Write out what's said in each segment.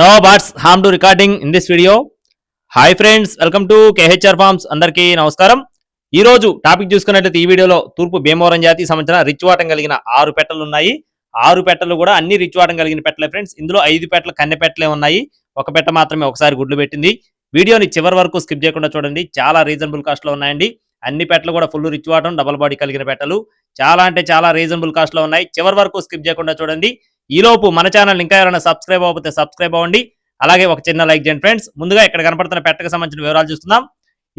No birds harm to recording in this video hi friends welcome to KHR farms అందరికీ నమస్కారం. ఈ రోజు topic చూసుకున్నట్లయితే ఈ వీడియోలో తూర్పు భీమవరం జాతికి సంబంధించిన రిచ్ వాటం కలిగిన ఆరు పెట్టలు ఉన్నాయి. ఆరు పెట్టలు కూడా అన్ని రిచ్ వాటం కలిగిన పెట్టలే ఫ్రెండ్స్ ఇందులో ఐదు పెట్టలు కన్నె పెట్టలే ఉన్నాయి. ఒక పెట్ట మాత్రమే ఒకసారి గుడ్లు పెట్టింది. వీడియోని చివరి వరకు స్కిప్ చేయకుండా చూడండి. చాలా రీజనబుల్ కాస్ట్లో ఉన్నాయండి. అన్ని పెట్టలు కూడా ఫుల్ రిచ్ వాటం డబల్ బాడీ కలిగిన పెట్టలు. చాలా అంటే చాలా రీజనబుల్ కాస్ట్లో ఉన్నాయి. చివరి వరకు స్కిప్ చేయకుండా చూడండి. ఈలోపు మన ఛానల్ ఇంకా ఎవరైనా సబ్స్క్రైబ్ అవ్వకపోతే సబ్స్క్రైబ్ అవ్వండి. అలాగే ఒక చిన్న లైక్ చేయండి ఫ్రెండ్స్ ముందుగా ఇక్కడ కనపడుతున్న పెట్టకు సంబంధించిన వివరాలు చూస్తున్నాం.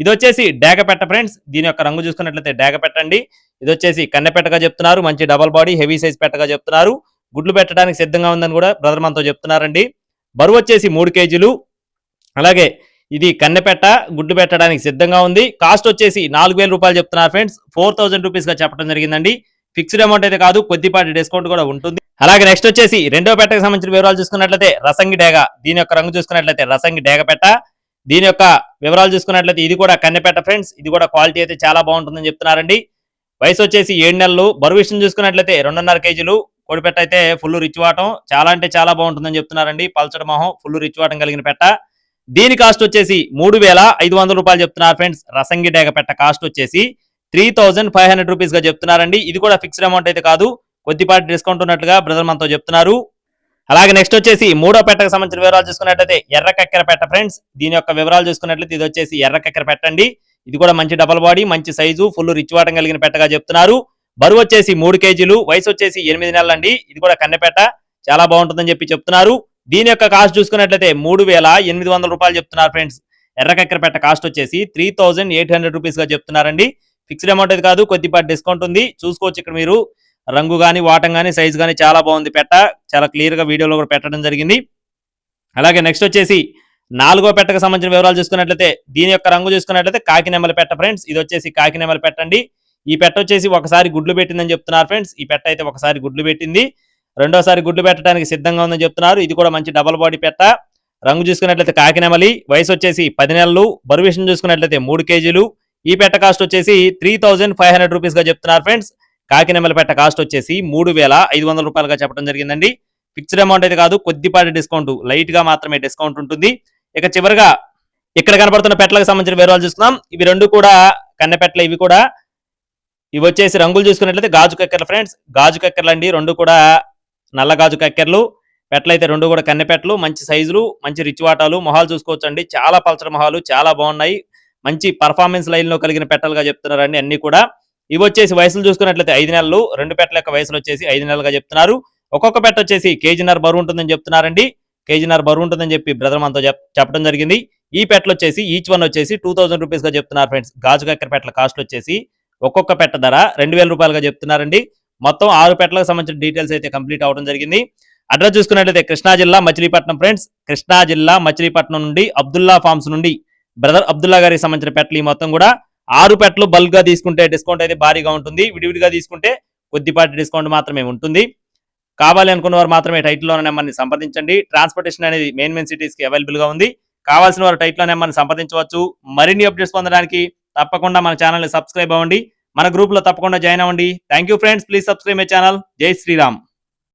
ఇది వచ్చేసి డేగ పెట్ట ఫ్రెండ్స్ దీని యొక్క రంగు చూసుకున్నట్లయితే డేగ పెట్టండి. ఇది వచ్చేసి కన్నె పెట్టగా చెప్తున్నారు. మంచి డబల్ బాడీ హెవీ సైజ్ పెట్టగా చెప్తున్నారు. గుడ్లు పెట్టడానికి సిద్ధంగా ఉందని కూడా బ్రదర్ మనతో చెప్తున్నారండి. బరువు వచ్చేసి మూడు కేజీలు. అలాగే ఇది కన్నెపెట్ట గుడ్డు పెట్టడానికి సిద్ధంగా ఉంది. కాస్ట్ వచ్చేసి నాలుగు వేల రూపాయలు చెప్తున్నారు ఫ్రెండ్స్ ఫోర్ థౌసండ్ రూపీస్గా చెప్పడం జరిగిందండి. ఫిక్స్డ్ అమౌంట్ అయితే కాదు కొద్దిపాటి డిస్కౌంట్ కూడా ఉంటుంది. అలాగే నెక్స్ట్ వచ్చేసి రెండో పెట్టకు సంబంధించిన వివరాలు చూసుకున్నట్లయితే రసంగి డేగ. దీని యొక్క రంగు చూసుకున్నట్లయితే రసంగి డేగ పెట్ట. దీని యొక్క వివరాలు చూసుకున్నట్లయితే ఇది కూడా కన్నెపెట్ట ఫ్రెండ్స్ ఇది కూడా క్వాలిటీ అయితే చాలా బాగుంటుందని చెప్తున్నారండి. వయసు వచ్చేసి ఏడు నెలలు. బరువు విషయం చూసుకున్నట్లయితే రెండున్నర కేజీలు. కోడిపెట్ట అయితే ఫుల్ రిచ్ వాటం. చాలా అంటే చాలా బాగుంటుందని చెప్తున్నారండి. పల్చడి మొహం ఫుల్ రిచ్ వాటం కలిగిన పెట్ట. దీని కాస్ట్ వచ్చేసి మూడు వేల ఐదు వందల రూపాయలు చెప్తున్నారు ఫ్రెండ్స్ రసంగి డేగ పెట్ట కాస్ట్ వచ్చేసి త్రీ థౌజండ్ ఫైవ్ హండ్రెడ్ రూపీస్గా చెప్తున్నారండి. ఇది కూడా ఫిక్స్డ్ అమౌంట్ అయితే కాదు. కొద్దిపాటి డిస్కౌంట్ ఉన్నట్లుగా బ్రదర్ మనతో చెప్తున్నారు. అలాగే నెక్స్ట్ వచ్చేసి మూడో పెట్టకు సంబంధించిన వివరాలు చూసుకున్నట్లయితే ఎర్ర కక్కెర పెట్ట ఫ్రెండ్స్ దీని యొక్క వివరాలు చూసుకున్నట్లయితే ఇది వచ్చేసి ఎర్ర కక్కెర పెట్టండి ఇది కూడా మంచి డబల్ బాడీ మంచి సైజు ఫుల్ రిచ్ వాటం కలిగిన పెట్టగా చెప్తున్నారు. బరువు వచ్చేసి మూడు కేజీలు వయసు వచ్చేసి ఎనిమిది నెలలండి. ఇది కూడా కన్నెపేట చాలా బాగుంటుందని చెప్పి చెప్తున్నారు. దీని యొక్క కాస్ట్ చూసుకున్నట్లయితే మూడు వేల ఎనిమిది వందల రూపాయలు చెప్తున్నారు ఫ్రెండ్స్ ఎర్ర పెట్ట కాస్ట్ వచ్చేసి త్రీ థౌజండ్ ఎయిట్ హండ్రెడ్ రూపీస్గా చెప్తున్నారండి. ఫిక్స్డ్ అమౌంట్ అది కాదు కొద్దిపాటి డిస్కౌంట్ ఉంది. చూసుకోవచ్చు ఇక్కడ మీరు. రంగు కానీ వాటం కానీ సైజ్ కానీ చాలా బాగుంది పెట్ట. చాలా క్లియర్గా వీడియోలో కూడా పెట్టడం జరిగింది. అలాగే నెక్స్ట్ వచ్చేసి నాలుగో పెట్టకు సంబంధించిన వివరాలు చూసుకున్నట్లయితే దీని యొక్క రంగు చూసుకున్నట్లయితే కాకినెమ్మల పెట్ట ఫ్రెండ్స్. ఇది వచ్చేసి కాకినెమ్మల పెట్టండి ఈ పెట్ట వచ్చేసి ఒకసారి గుడ్లు పెట్టిందని చెప్తున్నారు ఫ్రెండ్స్. ఈ పెట్ట అయితే ఒకసారి గుడ్లు పెట్టింది. రెండోసారి గుడ్లు పెట్టడానికి సిద్ధంగా ఉందని చెప్తున్నారు. ఇది కూడా మంచి డబల్ బాడీ పెట్ట. రంగు చూసుకున్నట్లయితే కాకినెమలి వయసు వచ్చేసి పది నెలలు. బరువేషన్ చూసుకున్నట్లయితే మూడు కేజీలు. ఈ పెట్ట కాస్ట్ వచ్చేసి త్రీ థౌజండ్ ఫైవ్ హండ్రెడ్ రూపీస్గా చెప్తున్నారు ఫ్రెండ్స్. కాకినెమల పెట్ట కాస్ట్ వచ్చేసి మూడు వేల ఐదు వందల రూపాయలుగా చెప్పడం జరిగిందండి. ఫిక్స్డ్ అమౌంట్ అయితే కాదు కొద్దిపాటి డిస్కౌంట్ లైట్గా మాత్రమే డిస్కౌంట్ ఉంటుంది. ఇక చివరిగా ఇక్కడ కనపడుతున్న పెట్టలకు సంబంధించిన వివరాలు చూస్తున్నాం ఇవి రెండు కూడా కన్నె పెట్టలు ఇవి కూడా. ఇవి వచ్చేసి రంగులు చూసుకున్నట్లయితే గాజు కక్కెర్లు ఫ్రెండ్స్ గాజు కక్కెరలు అండి రెండు కూడా నల్ల గాజు కక్కెరలు. పెట్టలైతే రెండు కూడా కన్నెపెట్టలు మంచి సైజులు మంచి రిచ్ వాటాలు. మొహాలు చూసుకోవచ్చు అండి చాలా పల్చర మొహాలు చాలా బాగున్నాయి. మంచి పర్ఫార్మెన్స్ లైన్లో కలిగిన పెట్టలుగా చెప్తున్నారండి అన్ని కూడా. ఇవి వచ్చేసి వయసులు చూసుకున్నట్లయితే ఐదు నెలలు రెండు పెట్టల యొక్క వయసులు వచ్చేసి ఐదు నెలలుగా చెప్తున్నారు. ఒక్కొక్క పెట్ట వచ్చేసి కేజీన్నర బరువు ఉంటుందని చెప్తున్నారండి. కేజీన్నర బరువు ఉంటుందని చెప్పి బ్రదర్ మనతో చెప్పడం జరిగింది. ఈ పెట్టలు వచ్చేసి ఈచ్ వన్ వచ్చేసి టూ థౌసండ్ రూపీస్గా చెప్తున్నారు ఫ్రెండ్స్. గాజు కక్కర పెట్టల కాస్ట్ వచ్చేసి ఒక్కొక్క పెట్ట ధర రెండు వేల రూపాయలుగా చెప్తున్నారండి. మొత్తం ఆరు పెట్టలకు సంబంధించిన డీటెయిల్స్ అయితే కంప్లీట్ అవడం జరిగింది. అడ్రస్ చూసుకున్నట్లయితే కృష్ణా జిల్లా మచిలీపట్నం ఫ్రెండ్స్. కృష్ణా జిల్లా మచిలీపట్నం నుండి అబ్దుల్లా ఫార్మ్స్ నుండి బ్రదర్ అబ్దుల్లా గారికి సంబంధించిన పెట్టలు ఈ మొత్తం కూడా ఆరు పెట్టలు బల్క్గా తీసుకుంటే డిస్కౌంట్ అయితే భారీగా ఉంటుంది. విడివిడిగా తీసుకుంటే కొద్దిపాటి డిస్కౌంట్ మాత్రమే ఉంటుంది. కావాలి అనుకున్న వారు మాత్రమే టైటిల్లో నెంబర్ని సంప్రదించండి. ట్రాన్స్పోర్టేషన్ అనేది మెయిన్ మెయిన్ సిటీస్కి అవైలబుల్గా ఉంది. కావాల్సిన వారు టైటిల్లో నెంబర్ని సంప్రదించవచ్చు. మరిన్ని అప్డేట్స్ పొందడానికి తప్పకుండా మన ఛానల్ని సబ్స్క్రైబ్ అవ్వండి. మన గ్రూప్లో తప్పకుండా జాయిన్ అవ్వండి. Thank you friends please subscribe my channel జై శ్రీరామ్